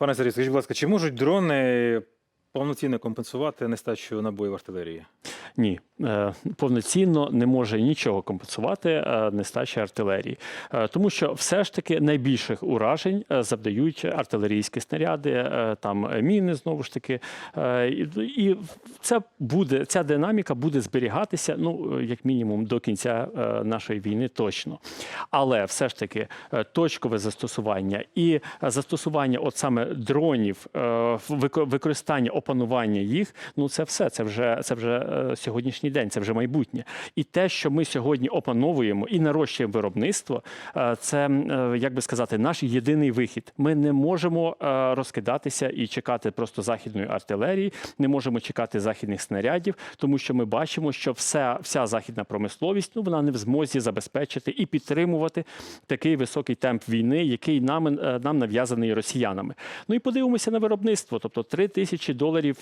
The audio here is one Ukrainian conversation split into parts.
Пане Сергій, скажіть, будь ласка, чи можуть дрони повноцінно компенсувати нестачу набоїв артилерії? Ні, е, повноцінно не може нічого компенсувати е, нестача артилерії, Е, тому що все ж таки найбільших уражень завдають артилерійські снаряди, там міни знову ж таки. І це буде ця динаміка буде зберігатися, ну як мінімум, до кінця нашої війни точно. Але все ж таки точкове застосування і застосування, от саме дронів, використання опанування їх, ну це все. Це вже це вже сьогоднішній день, це вже майбутнє. І те, що ми сьогодні опановуємо і нарощуємо виробництво, е, це е, як би сказати, наш єдиний вихід. Ми не можемо е, розкидатися і чекати просто західної артилерії, не можемо чекати західних снарядів, тому що ми бачимо, що вся, вся західна промисловість ну вона не в змозі забезпечити і підтримувати такий високий темп війни, який нам, нам нав'язаний росіянами. Ну і подивимося на виробництво. Тобто 3 тисячі доларів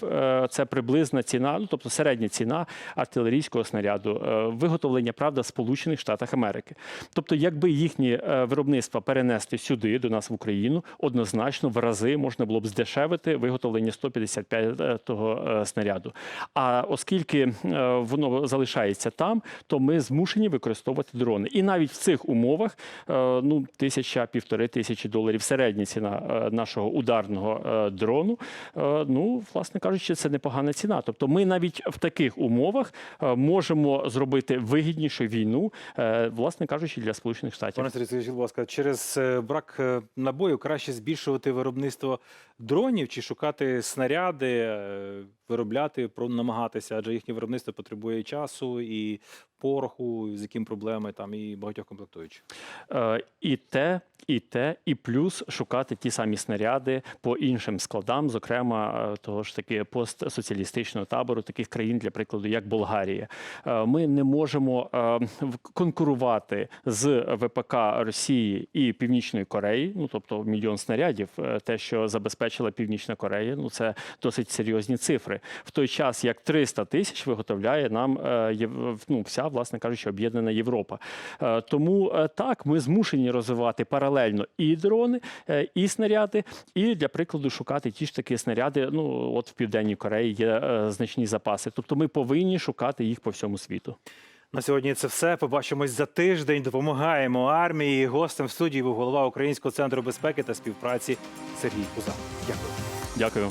це приблизна ціна, ну тобто середня ціна артилерійського снаряду. Е, Виготовлення правда Сполучених Штатах Америки. Тобто, якби їхні е, виробництва перенести сюди до нас в Україну, однозначно в рази можна було б здешевити виготовлення 155-го е, снаряду. А оскільки воно залишається там, то ми змушені використовувати дрони. І навіть в цих умовах ну тисяча півтори тисячі доларів середня ціна нашого ударного дрону. Ну, власне кажучи, це непогана ціна. Тобто, ми навіть в таких умовах е, можемо зробити вигіднішу війну, е, власне кажучи, для сполучених штатів. Пане Сергій, будь ласка, через е, брак набою краще збільшувати виробництво дронів чи шукати снаряди, виробляти, намагатися, адже їхнє виробництво потребує часу і пороху, з яким проблеми там і багатьох комплектуючих. Е, І те, і те, і плюс шукати ті самі снаряди по іншим складам, зокрема е, того ж таки постсоціалістичного табору, таких країн, для прикладу, як Болгарія. Е, Ми не можемо е, конкурувати з ВПК Росії і Північної Кореї. Ну тобто мільйон снарядів, е, те, що забезпечила Північна Корея, ну це досить серйозні цифри. В той час як 300 тисяч виготовляє нам е, ну, вся, власне кажучи, об'єднана Європа. Е, Тому е, так, ми змушені розвивати паралельно і дрони, і снаряди, і для прикладу шукати ті ж таки снаряди. Ну от в південній Кореї є значні запаси. Тобто ми повинні шукати їх по всьому світу. На сьогодні це все. Побачимось за тиждень. Допомагаємо армії. Гостем в студії був голова Українського центру безпеки та співпраці Сергій Кузан. Дякую. Дякую.